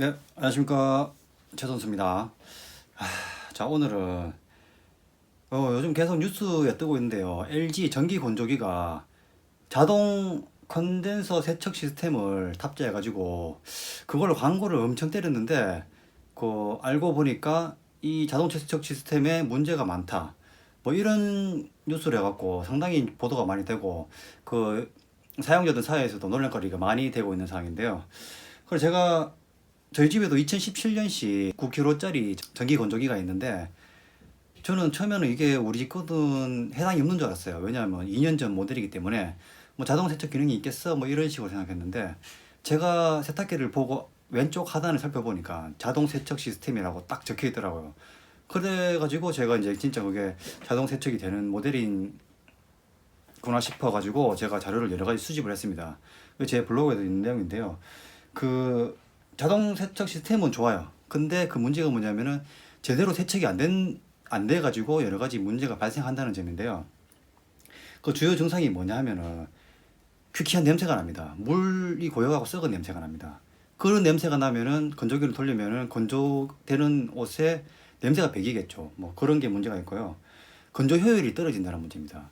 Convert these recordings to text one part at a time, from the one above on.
네, 안녕하십니까 최선수입니다. 아, 자 오늘은 어, 요즘 계속 뉴스에 뜨고 있는데요. LG 전기 건조기가 자동 컨덴서 세척 시스템을 탑재해 가지고 그걸 광고를 엄청 때렸는데 그 알고 보니까 이 자동 세척 시스템에 문제가 많다. 뭐 이런 뉴스를 해갖고 상당히 보도가 많이 되고 그 사용자들 사이에서도 논란거리가 많이 되고 있는 상황인데요. 그래서 제가 저희 집에도 2017년식 9kg짜리 전기 건조기가 있는데 저는 처음에는 이게 우리 집 거든 해당이 없는 줄 알았어요. 왜냐하면 2년 전 모델이기 때문에 뭐 자동 세척 기능이 있겠어 뭐 이런 식으로 생각했는데 제가 세탁기를 보고 왼쪽 하단을 살펴보니까 자동 세척 시스템이라고 딱 적혀 있더라고요. 그래가지고 제가 이제 진짜 그게 자동 세척이 되는 모델인 구나 싶어가지고 제가 자료를 여러 가지 수집을 했습니다. 그제 블로그에도 있는 내용인데요. 그 자동 세척 시스템은 좋아요. 근데 그 문제가 뭐냐면은 제대로 세척이 안 된, 안 돼 가지고 여러 가지 문제가 발생한다는 점인데요. 그 주요 증상이 뭐냐 하면은 퀴퀴한 냄새가 납니다. 물이 고여가고 썩은 냄새가 납니다. 그런 냄새가 나면은 건조기를 돌리면은 건조되는 옷에 냄새가 배기겠죠. 뭐 그런 게 문제가 있고요. 건조 효율이 떨어진다는 문제입니다.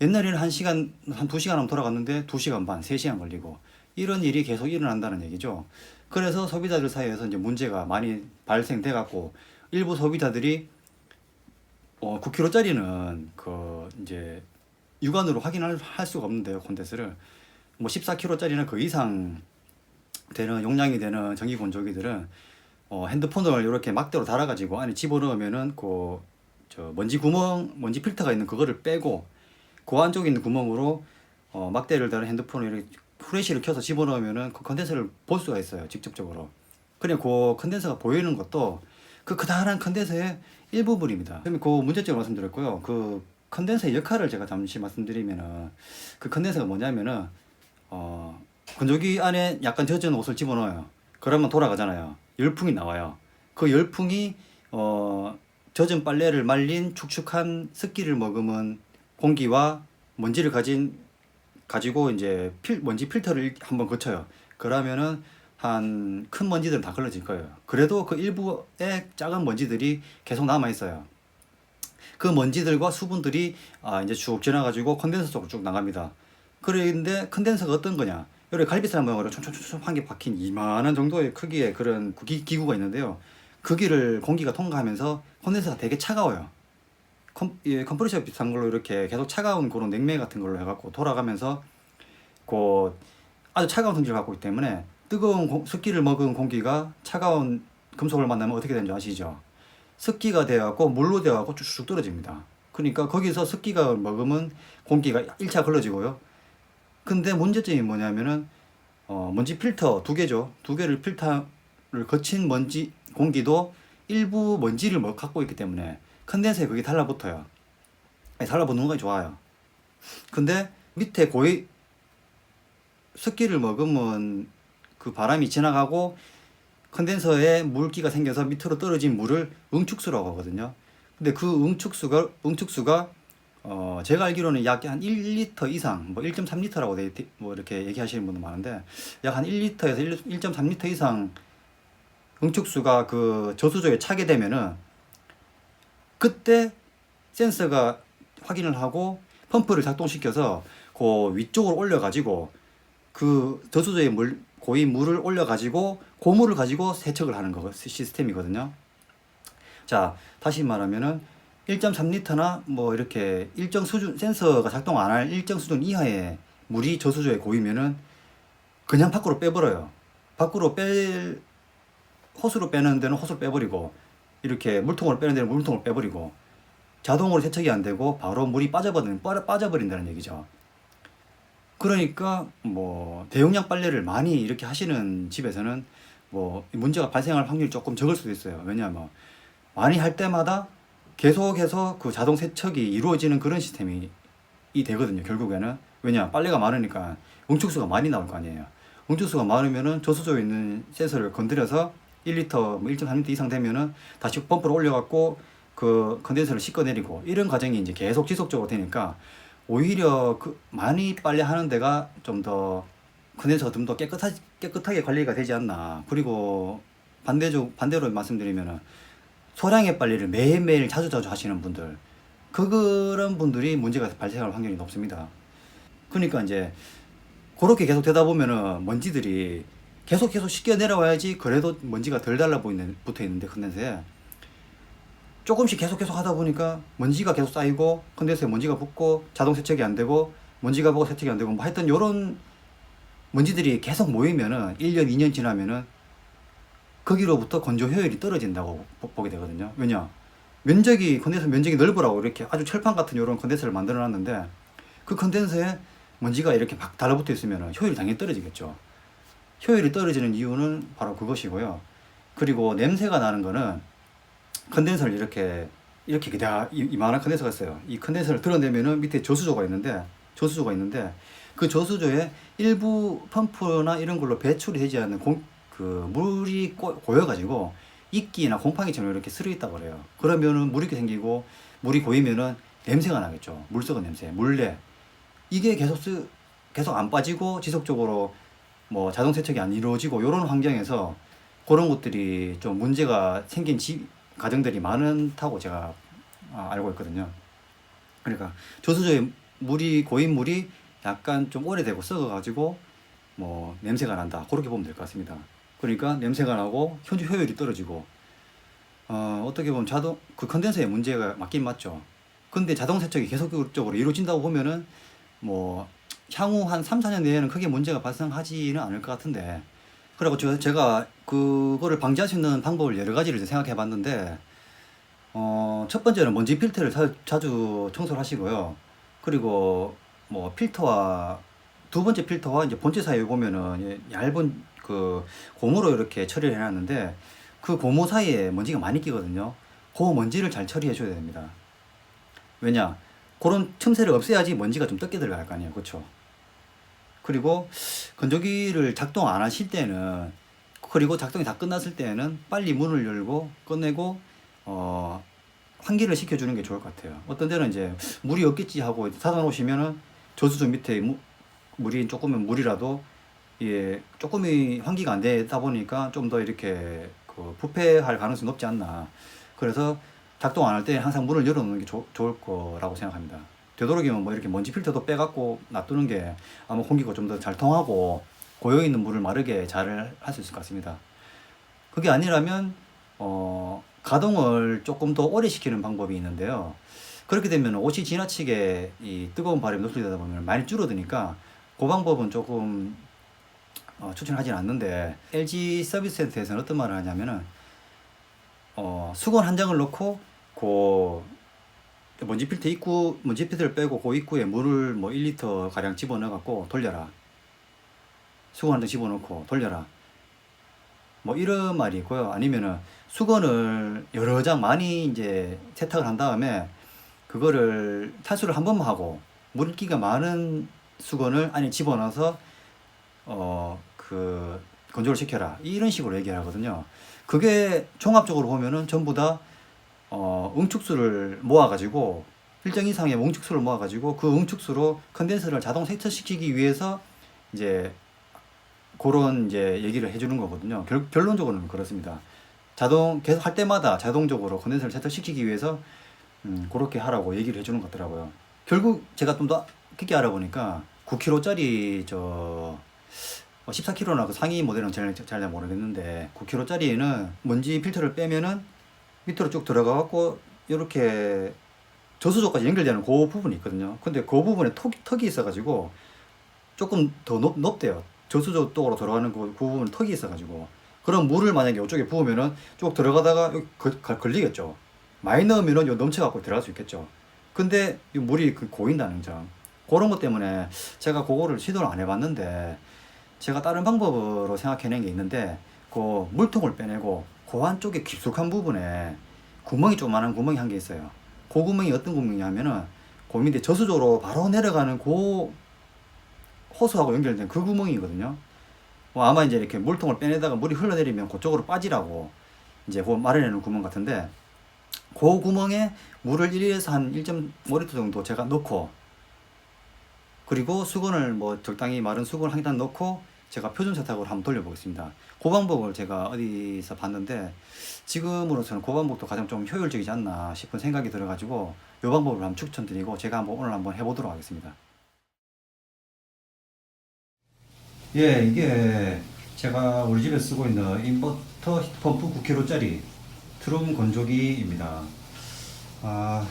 옛날에는 한 시간, 한 두 시간 하면 돌아갔는데 두 시간 반, 세 시간 걸리고 이런 일이 계속 일어난다는 얘기죠. 그래서 소비자들 사이에서 이제 문제가 많이 발생돼 갖고 일부 소비자들이 어 9kg짜리는 그 이제 육안으로 확인할 할 수가 없는데요 콘덴스를. 뭐 14kg짜리는 그 이상 되는 용량이 되는 전기 건조기들은 어 핸드폰을 이렇게 막대로 달아가지고 안에 집어넣으면은 그 저 먼지 구멍 먼지 필터가 있는 그거를 빼고 그 안쪽에 있는 구멍으로 어 막대를 달은 핸드폰을 이렇게 프레시를 켜서 집어넣으면은 그 컨덴서를 볼 수가 있어요 직접적으로 그냥 그 컨덴서가 보이는 것도 그 크다란 컨덴서의 일부분입니다. 그러면 그 문제점을 말씀드렸고요. 그 컨덴서의 역할을 제가 잠시 말씀드리면은 그 컨덴서가 뭐냐면은 어 건조기 안에 약간 젖은 옷을 집어넣어요. 그러면 돌아가잖아요. 열풍이 나와요. 그 열풍이 어 젖은 빨래를 말린 축축한 습기를 머금은 공기와 먼지를 가진 가지고 이제 필 먼지 필터를 한번 거쳐요. 그러면은 한 큰 먼지들은 다 걸러질 거예요. 그래도 그 일부의 작은 먼지들이 계속 남아 있어요. 그 먼지들과 수분들이 아 이제 쭉 지나가지고 컨덴서 쪽으로 쭉 나갑니다. 그런데 컨덴서가 어떤 거냐? 여기 갈비살 모양으로 촘촘촘촘 한개 박힌 이만한 정도의 크기의 그런 기, 기구가 있는데요. 그 길을 공기가 통과하면서 컨덴서가 되게 차가워요. 컴, 예, 컴프레셔 비슷한 걸로 이렇게 계속 차가운 그런 냉매 같은 걸로 해갖고 돌아가면서 그 아주 차가운 성질을 갖고 있기 때문에 뜨거운 공, 습기를 먹은 공기가 차가운 금속을 만나면 어떻게 되는지 아시죠? 습기가 되어갖고 물로 되어갖고 쭉쭉 떨어집니다. 그러니까 거기서 습기가 머금은 공기가 1차 걸러지고요. 근데 문제점이 뭐냐면은 어, 먼지 필터 두 개죠. 두 개를 필터를 거친 먼지 공기도 일부 먼지를 뭐 갖고 있기 때문에 컨덴서에 그게 달라붙어요. 아니, 달라붙는 거 좋아요. 근데 밑에 고이 습기를 머금은 그 바람이 지나가고 컨덴서에 물기가 생겨서 밑으로 떨어진 물을 응축수라고 하거든요. 근데 그 응축수가 응축수가 어 제가 알기로는 약 한 1리터 이상 뭐 1.3리터라고 돼, 있- 뭐 이렇게 얘기하시는 분도 많은데 약 한 1리터에서 1.3리터 이상 응축수가 그 저수조에 차게 되면은 그때 센서가 확인을 하고 펌프를 작동시켜서 그 위쪽으로 올려가지고 그 저수조에 물 고이 물을 올려가지고 고물을 가지고 세척을 하는 거 시스템이거든요. 자 다시 말하면은 1.3리터나 뭐 이렇게 일정 수준 센서가 작동 안 할 일정 수준 이하의 물이 저수조에 고이면은 그냥 밖으로 빼버려요. 밖으로 뺄 호수로 빼는 데는 호수로 빼버리고 이렇게 물통으로 빼는 데는 물통을 빼버리고 자동으로 세척이 안 되고 바로 물이 빠져버리는 빠져- 빠져버린다는 얘기죠. 그러니까 뭐 대용량 빨래를 많이 이렇게 하시는 집에서는 뭐 문제가 발생할 확률이 조금 적을 수도 있어요. 왜냐하면 많이 할 때마다 계속해서 그 자동 세척이 이루어지는 그런 시스템이 이 되거든요. 결국에는 왜냐 빨래가 많으니까 응축수가 많이 나올 거 아니에요. 응축수가 많으면은 저수조에 있는 센서를 건드려서 1리터, 뭐 1.3리터 이상 되면은 다시 펌프를 올려갖고 그 컨덴서를 씻어내리고 이런 과정이 이제 계속 지속적으로 되니까 오히려 그 많이 빨래 하는 데가 좀 더 컨덴서가 좀 더 깨끗하, 깨끗하게 관리가 되지 않나. 그리고 반대적 반대로 말씀드리면은 소량의 빨래를 매일매일 자주자주 하시는 분들 그 그런 분들이 문제가 발생할 확률이 높습니다. 그러니까 이제 그렇게 계속 되다 보면은 먼지들이 계속 계속 씻겨 내려와야지 그래도 먼지가 덜 달라 보이는 붙어 있는데 컨덴서에 조금씩 계속 계속 하다 보니까 먼지가 계속 쌓이고 컨덴서에 먼지가 붙고 자동 세척이 안 되고 먼지가 보고 세척이 안 되고 뭐 하여튼 요런 먼지들이 계속 모이면은 1년 2년 지나면은 거기로부터 건조 효율이 떨어진다고 보- 보게 되거든요. 왜냐? 면적이 컨덴서 면적이 넓으라고 이렇게 아주 철판 같은 이런 컨덴서를 만들어 놨는데 그 컨덴서에 먼지가 이렇게 막 달라붙어 있으면 효율이 당연히 떨어지겠죠. 효율이 떨어지는 이유는 바로 그것이고요. 그리고 냄새가 나는 거는 컨덴서를 이렇게 이렇게 이- 이만한 컨덴서가 있어요. 이 컨덴서를 드러내면은 밑에 저수조가 있는데 저수조가 있는데 그 저수조에 일부 펌프나 이런 걸로 배출이 되지 않는 공, 그 물이 꼬, 고여가지고 이끼나 곰팡이처럼 이렇게 쓸어 있다고 그래요. 그러면은 물이 생기고 물이 고이면은 냄새가 나겠죠. 물 썩은 냄새, 물내. 이게 계속 쓰, 계속 안 빠지고 지속적으로 뭐 자동 세척이 안 이루어지고 이런 환경에서 그런 것들이 좀 문제가 생긴 집 가정들이 많다고 제가 아, 알고 있거든요. 그러니까 저수조에 물이 고인 물이 약간 좀 오래되고 썩어가지고 뭐 냄새가 난다 그렇게 보면 될 것 같습니다. 그러니까 냄새가 나고 현재 효율이 떨어지고 어, 어떻게 보면 자동 그 컨덴서의 문제가 맞긴 맞죠. 근데 자동 세척이 계속적으로 이루어진다고 보면은 뭐 향후 한 3, 4년 내에는 크게 문제가 발생하지는 않을 것 같은데 그리고 저, 제가 그거를 방지할 수 있는 방법을 여러 가지를 생각해 봤는데 어, 첫 번째는 먼지 필터를 자, 자주 청소를 하시고요. 그리고 뭐 필터와 두 번째 필터와 이제 본체 사이에 보면은 얇은 그 고무로 이렇게 처리를 해놨는데 그 고무 사이에 먼지가 많이 끼거든요. 그 먼지를 잘 처리해 줘야 됩니다. 왜냐? 그런 틈새를 없애야지 먼지가 좀 적게 들어갈 거 아니에요. 그렇죠? 그리고 건조기를 작동 안 하실 때는 그리고 작동이 다 끝났을 때는 빨리 문을 열고 꺼내고 어 환기를 시켜주는 게 좋을 것 같아요. 어떤 데는 이제 물이 없겠지 하고 닫아 놓으시면은 저수조 밑에 무, 물이 조금은 물이라도 예 조금이 환기가 안 되다 보니까 좀 더 이렇게 그 부패할 가능성이 높지 않나. 그래서 작동 안 할 때 항상 문을 열어놓는 게 좋- 좋을 거라고 생각합니다. 되도록이면 뭐 이렇게 먼지 필터도 빼갖고 놔두는 게 아마 공기가 좀 더 잘 통하고 고여 있는 물을 마르게 잘 할 수 있을 것 같습니다. 그게 아니라면 어 가동을 조금 더 오래 시키는 방법이 있는데요. 그렇게 되면 옷이 지나치게 이 뜨거운 바람이 노출되다 보면 많이 줄어드니까 그 방법은 조금 어, 추천하진 않는데 LG 서비스 센터에서는 어떤 말을 하냐면은 어, 수건 한 장을 넣고 그 먼지 필터 입구 먼지 필터를 빼고 그 입구에 물을 뭐 1리터 가량 집어넣어 갖고 돌려라. 수건 한장 집어넣고 돌려라. 뭐 이런 말이 있고요. 아니면은 수건을 여러 장 많이 이제 세탁을 한 다음에 그거를 탈수를 한 번만 하고 물기가 많은 수건을 안에 집어넣어서 어 그 건조를 시켜라 이런 식으로 얘기하거든요. 그게 종합적으로 보면은 전부 다 어, 응축수를 모아가지고 일정 이상의 응축수를 모아가지고 그 응축수로 컨덴서를 자동 세척시키기 위해서 이제 그런 이제 얘기를 해주는 거거든요. 결, 결론적으로는 그렇습니다. 자동 계속 할 때마다 자동적으로 컨덴서를 세척시키기 위해서 음, 그렇게 하라고 얘기를 해주는 것 같더라고요. 결국 제가 좀 더 깊게 알아보니까 9kg짜리 저 14kg나 그 상위 모델은 잘, 잘 모르겠는데 9kg짜리에는 먼지 필터를 빼면은 밑으로 쭉 들어가 갖고 이렇게 저수조까지 연결되는 그 부분이 있거든요. 근데 그 부분에 턱, 턱이 있어가지고 조금 더 높, 높대요. 저수조 쪽으로 들어가는 그, 그 부분에 턱이 있어가지고 그럼 물을 만약에 이쪽에 부으면은 쭉 들어가다가 걸- 걸리겠죠. 많이 넣으면은 요 넘쳐갖고 들어갈 수 있겠죠. 근데 이 물이 그 고인다는 점 그런 것 때문에 제가 그거를 시도를 안 해봤는데 제가 다른 방법으로 생각해낸 게 있는데 그 물통을 빼내고 그 안쪽에 깊숙한 부분에 구멍이 조그만한 구멍이 한 개 있어요. 그 구멍이 어떤 구멍이냐면은 그 밑에 저수조로 바로 내려가는 그 호수하고 연결된 그 구멍이거든요. 뭐 아마 이제 이렇게 물통을 빼내다가 물이 흘러내리면 그쪽으로 빠지라고 이제 그 마련해놓은 구멍 같은데 그 구멍에 물을 1에서 한 1.5리터 정도 제가 넣고 그리고 수건을 뭐 적당히 마른 수건을 한단 넣고 제가 표준 세탁으로 한번 돌려보겠습니다. 그 방법을 제가 어디서 봤는데 지금으로서는 그 방법도 가장 좀 효율적이지 않나 싶은 생각이 들어가지고 이 방법을 한번 추천드리고 제가 한번 오늘 한번 해보도록 하겠습니다. 예, 이게 제가 우리 집에 쓰고 있는 인버터 히트펌프 9kg짜리 트룸 건조기입니다. 아,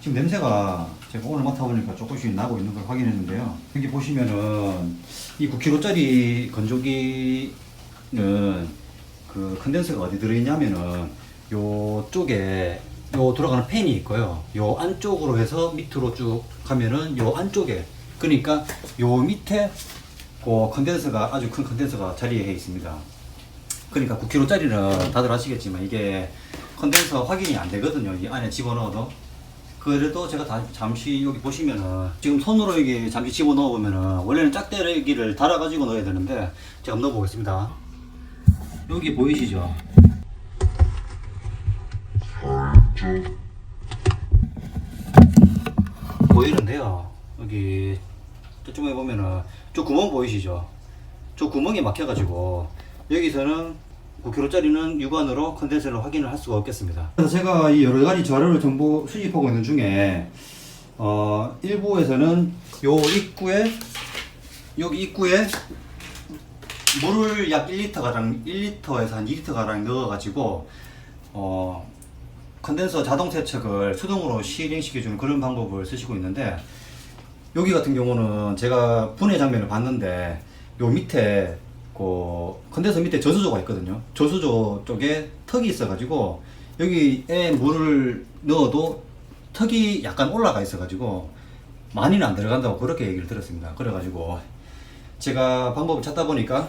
지금 냄새가 제가 오늘 맡아보니까 조금씩 나고 있는 걸 확인했는데요. 여기 보시면은 이 9kg짜리 건조기는 그 컨덴서가 어디 들어있냐면은 요 쪽에 요 들어가는 팬이 있고요. 요 안쪽으로 해서 밑으로 쭉 가면은 요 안쪽에 그러니까 요 밑에 그 컨덴서가 아주 큰 컨덴서가 자리해 있습니다. 그러니까 9kg짜리는 다들 아시겠지만 이게 컨덴서 확인이 안 되거든요. 이 안에 집어넣어도. 그래도 제가 다 잠시 여기 보시면은 지금 손으로 이게 잠시 집어 넣어 보면은 원래는 짝대기를 달아 가지고 넣어야 되는데 제가 한번 넣어 보겠습니다. 여기 보이시죠? 보이는데요. 여기 저쪽에 보면은 저 구멍 보이시죠? 저 구멍이 막혀 가지고 여기서는 9kg짜리는 육안으로 컨덴서를 확인을 할 수가 없겠습니다. 그래서 제가 이 여러 가지 자료를 전부 수집하고 있는 중에 어, 일부에서는 요 입구에 여기 입구에 물을 약 1리터 가량 1리터에서 한 2리터 가량 넣어가지고 어, 컨덴서 자동 세척을 수동으로 실행시켜주는 그런 방법을 쓰시고 있는데 여기 같은 경우는 제가 분해 장면을 봤는데 요 밑에 그 컨덴서 밑에 저수조가 있거든요. 저수조 쪽에 턱이 있어가지고 여기에 물을 넣어도 턱이 약간 올라가 있어가지고 많이는 안 들어간다고 그렇게 얘기를 들었습니다. 그래가지고 제가 방법을 찾다 보니까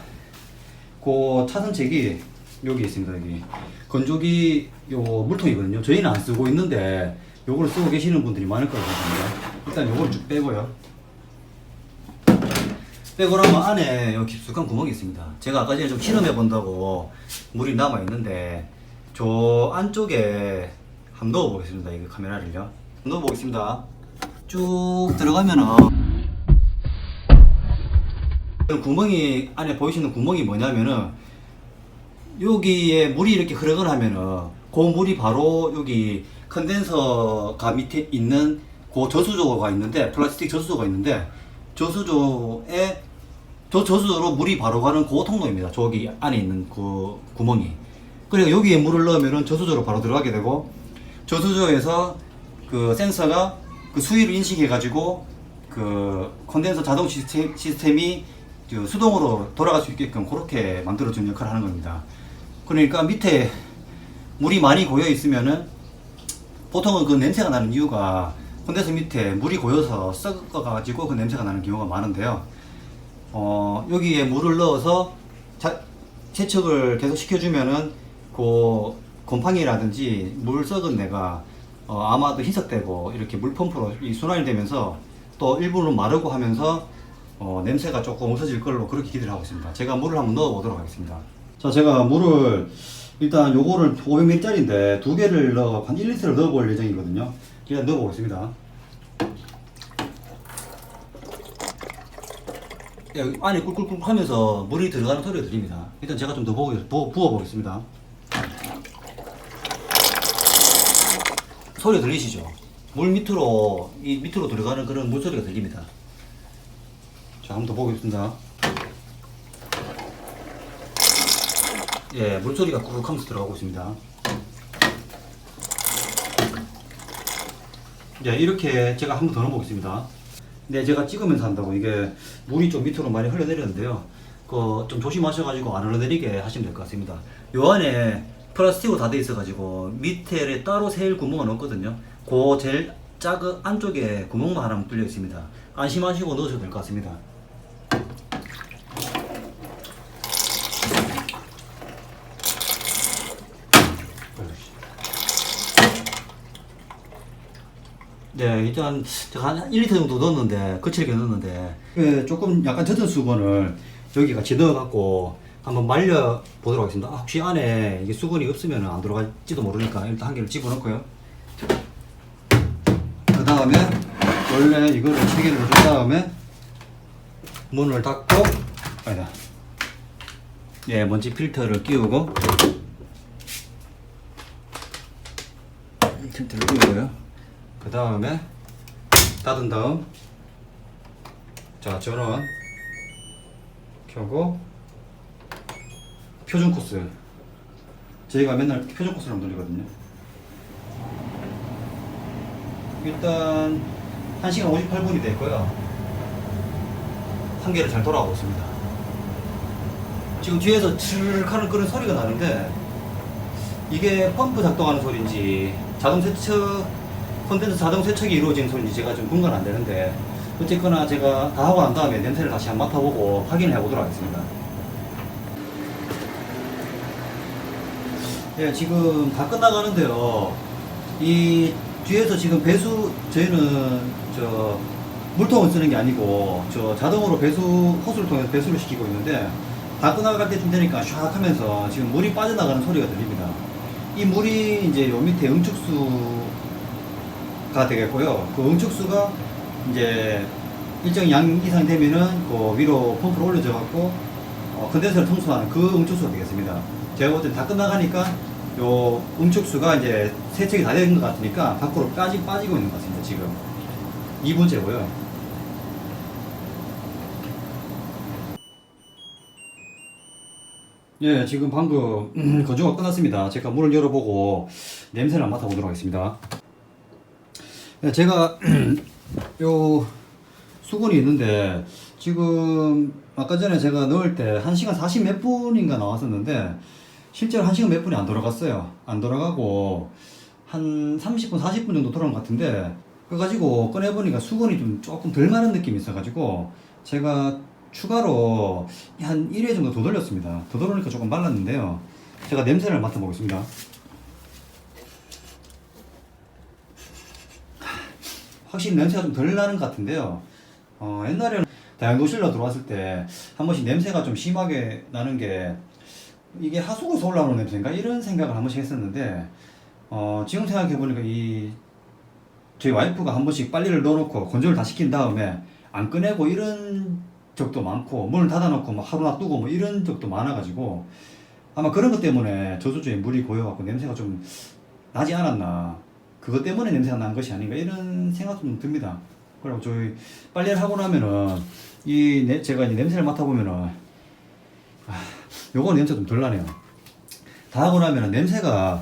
그 차선책이 여기 있습니다. 여기 건조기 요 물통이거든요. 저희는 안 쓰고 있는데 요거를 쓰고 계시는 분들이 많을 거라고 생각합니다. 일단 요거를 쭉 빼고요. 빼고 나면 안에 요 깊숙한 구멍이 있습니다. 제가 아까 전에 좀 실험해 본다고 물이 남아 있는데 저 안쪽에 한번 넣어 보겠습니다. 이거 카메라를요. 넣어 보겠습니다. 쭉 들어가면은 구멍이 안에 보이시는 구멍이 뭐냐면은 여기에 물이 이렇게 흐르거나 하면은 그 물이 바로 여기 컨덴서가 밑에 있는 그 저수조가 있는데 플라스틱 저수조가 있는데 저수조에 저 저수조로 물이 바로 가는 그 통로입니다. 저기 안에 있는 그 구멍이. 그러니까 여기에 물을 넣으면은 저수조로 바로 들어가게 되고 저수조에서 그 센서가 그 수위를 인식해 가지고 그 컨덴서 자동 시스템, 시스템이 그 수동으로 돌아갈 수 있게끔 그렇게 만들어 주는 역할을 하는 겁니다. 그러니까 밑에 물이 많이 고여 있으면은 보통은 그 냄새가 나는 이유가 컨덴서 밑에 물이 고여서 썩어가지고 그 냄새가 나는 경우가 많은데요. 어, 여기에 물을 넣어서 자, 세척을 계속 시켜주면은 그 곰팡이라든지 물 썩은 데가 어, 아마도 희석되고 이렇게 물 펌프로 이 순환이 되면서 또 일부는 마르고 하면서 어, 냄새가 조금 없어질 걸로 그렇게 기대를 하고 있습니다. 제가 물을 한번 넣어 보도록 하겠습니다. 자, 제가 물을 일단 요거를 500ml짜리인데 두 개를 넣어 한 1리터를 넣어 볼 예정이거든요. 일단 넣어 보겠습니다. 예, 안에 꿀꿀꿀 하면서 물이 들어가는 소리가 들립니다. 일단 제가 좀 더 부어 보겠습니다. 소리 들리시죠? 물 밑으로 이 밑으로 들어가는 그런 물소리가 들립니다. 자, 한번 더 보겠습니다. 예, 물소리가 꾹꾹 하면서 들어가고 있습니다. 네, 이렇게 제가 한 번 더 넣어보겠습니다. 네, 제가 찍으면서 한다고 이게 물이 좀 밑으로 많이 흘러내렸는데요. 그 좀 조심하셔가지고 안 흘러내리게 하시면 될 것 같습니다. 요 안에 플라스틱으로 다 돼 있어가지고 밑에 따로 세일 구멍은 없거든요. 그 제일 작은 안쪽에 구멍만 하나 뚫려 있습니다. 안심하시고 넣으셔도 될 것 같습니다. 네, 일단 제가 한 1리터 정도 넣었는데 거칠게 넣었는데 예, 조금 약간 젖은 수건을 여기 같이 넣어갖고 한번 말려 보도록 하겠습니다. 아, 혹시 안에 이게 수건이 없으면 안 들어갈지도 모르니까 일단 한 개를 집어넣고요. 그 다음에 원래 이거를 세 개를 준 다음에 문을 닫고 아니다 예, 먼지 필터를 끼우고 필터를 다음에 닫은 다음 자 전원 켜고 표준 코스 저희가 맨날 표준 코스로 돌리거든요. 일단 1시간 58분이 됐고요. 한 개를 잘 돌아가고 있습니다. 지금 뒤에서 하는 그런 소리가 나는데 이게 펌프 작동하는 소리인지 자동 세척 콘덴서 자동 세척이 이루어지는 소리인지 제가 좀 분간 안 되는데 어쨌거나 제가 다 하고 난 다음에 냄새를 다시 한번 맡아보고 확인을 해보도록 하겠습니다. 예, 지금 다 끝나가는데요. 이 뒤에서 지금 배수 저희는 저 물통을 쓰는 게 아니고 저 자동으로 배수 호스를 통해서 배수를 시키고 있는데 다 끝나갈 때쯤 되니까 샥 하면서 지금 물이 빠져나가는 소리가 들립니다. 이 물이 이제 요 밑에 응축수 가 되겠고요. 그 응축수가 이제 일정 양 이상 되면은 그 위로 펌프를 올려줘 갖고 어, 컨덴서를 통수하는 그 응축수가 되겠습니다. 제가 볼때다 끝나가니까 요 응축수가 이제 세척이 다된것 같으니까 밖으로 빠지, 빠지고 있는 것 같습니다. 지금 2분째고요. 예, 지금 방금 음, 건조가 끝났습니다. 제가 문을 열어보고 냄새를 맡아보도록 하겠습니다. 예, 제가 요 수건이 있는데 지금 아까 전에 제가 넣을 때 1시간 40 몇 분인가 나왔었는데 실제로 1시간 몇 분이 안 돌아갔어요. 안 돌아가고 한 30분 40분 정도 돌아온 것 같은데 그래가지고 꺼내보니까 수건이 좀 조금 덜 마른 느낌이 있어가지고 제가 추가로 한 1회 정도 더 돌렸습니다. 더 돌리니까 조금 말랐는데요. 제가 냄새를 맡아보겠습니다. 확실히 냄새가 좀 덜 나는 것 같은데요. 어, 옛날에는 다양도실로 들어왔을 때 한 번씩 냄새가 좀 심하게 나는 게 이게 하수구에서 올라오는 냄새인가 이런 생각을 한 번씩 했었는데 어, 지금 생각해 보니까 이 저희 와이프가 한 번씩 빨리를 넣어놓고 건조를 다 시킨 다음에 안 꺼내고 이런 적도 많고 문을 닫아놓고 뭐 하루 놔두고 뭐 이런 적도 많아가지고 아마 그런 것 때문에 저수지에 물이 고여갖고 냄새가 좀 나지 않았나 그것 때문에 냄새가 난 것이 아닌가 이런 생각도 좀 듭니다. 그리고 저희 빨래를 하고 나면은 이 내- 제가 이제 냄새를 맡아보면은 아, 요거 냄새 좀 덜 나네요. 다 하고 나면은 냄새가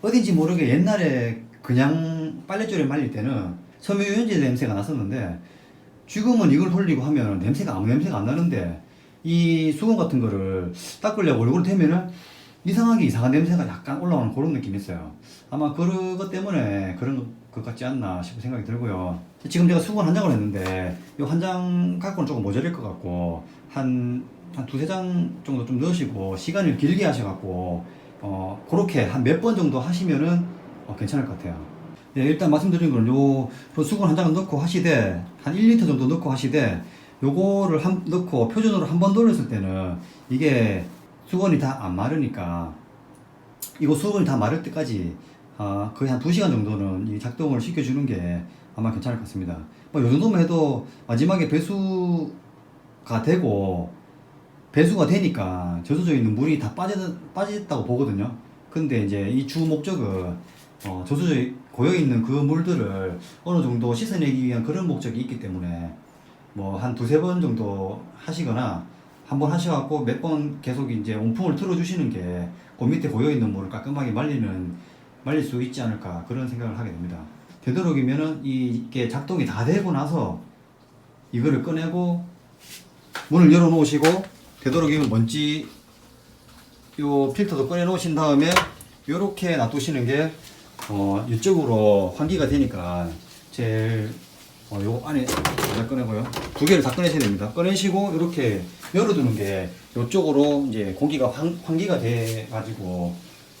어딘지 모르게 옛날에 그냥 빨래줄에 말릴 때는 섬유유연제 냄새가 났었는데 지금은 이걸 돌리고 하면 냄새가 아무 냄새가 안 나는데 이 수건 같은 거를 닦으려고 얼굴을 대면은 이상하게 이상한 냄새가 약간 올라오는 그런 느낌이 있어요. 아마 그것 때문에 그런 것 같지 않나 싶은 생각이 들고요. 지금 제가 수건 한 장을 했는데 이 한 장 갖고는 조금 모자랄 것 같고 한, 한 두세 장 정도 좀 넣으시고 시간을 길게 하셔갖고 어, 그렇게 한 몇 번 정도 하시면은 어, 괜찮을 것 같아요. 네, 일단 말씀드린 거는 요, 그 수건 한 장을 넣고 하시되, 한 1리터 정도 넣고 하시되, 요거를 한, 넣고 표준으로 한 번 돌렸을 때는 이게 수건이 다 안 마르니까, 이거 수건이 다 마를 때까지, 아, 거의 한 2시간 정도는 이 작동을 시켜주는 게 아마 괜찮을 것 같습니다. 뭐, 요 정도만 해도 마지막에 배수가 되고, 배수가 되니까 저수지에 있는 물이 다 빠져, 빠졌다고 보거든요. 근데 이제 이 주 목적은 어, 저수지에 고여 있는 그 물들을 어느 정도 씻어내기 위한 그런 목적이 있기 때문에 뭐 한 두세 번 정도 하시거나 한번 하셔갖고 몇 번 계속 이제 온풍을 틀어주시는 게 그 밑에 고여있는 물을 깔끔하게 말리는, 말릴 수 있지 않을까 그런 생각을 하게 됩니다. 되도록이면은 이게 작동이 다 되고 나서 이거를 꺼내고 문을 열어 놓으시고 되도록이면 먼지 요 필터도 꺼내 놓으신 다음에 요렇게 놔두시는 게 어, 이쪽으로 환기가 되니까 제일 어, 요 안에 잘 꺼내고요. 두 개를 다 꺼내셔야 됩니다. 꺼내시고 이렇게 열어두는 게 이쪽으로 이제 공기가 환, 환기가 돼 가지고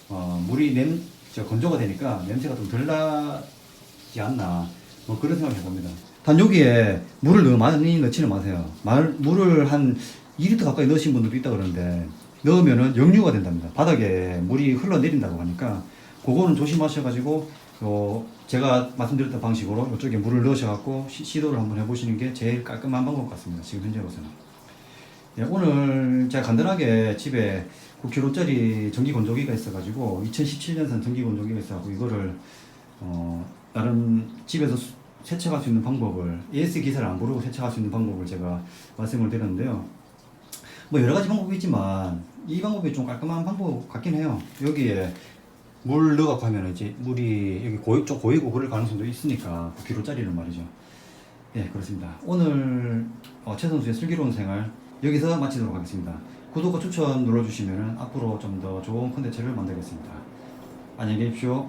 어, 물이 냄, 저 건조가 되니까 냄새가 좀 덜 나지 않나 뭐 그런 생각을 해봅니다. 단 여기에 물을 너무 많이 넣지는 마세요. 말, 물을 한 2리터 가까이 넣으신 분들도 있다 그러는데 넣으면은 역류가 된답니다. 바닥에 물이 흘러내린다고 하니까 그거는 조심하셔가지고 요 제가 말씀드렸던 방식으로 이쪽에 물을 넣으셔갖고 시, 시도를 한번 해보시는 게 제일 깔끔한 방법 같습니다. 지금 현재로서는. 네, 오늘 제가 간단하게 집에 9kg짜리 전기 건조기가 있어가지고 2017년산 전기 건조기가 있어가지고 이거를 어 나름 집에서 수- 세척할 수 있는 방법을 AS 기사를 안 부르고 세척할 수 있는 방법을 제가 말씀을 드렸는데요. 뭐 여러 가지 방법이 있지만 이 방법이 좀 깔끔한 방법 같긴 해요. 여기에 물 넣어갖고 하면 이제 물이 여기 고이, 좀 고이고 그럴 가능성도 있으니까 9kg짜리는 말이죠. 예, 그렇습니다. 오늘 어, 최 선수의 슬기로운 생활 여기서 마치도록 하겠습니다. 구독과 추천 눌러주시면 앞으로 좀 더 좋은 컨텐츠를 만들겠습니다. 안녕히 계십시오.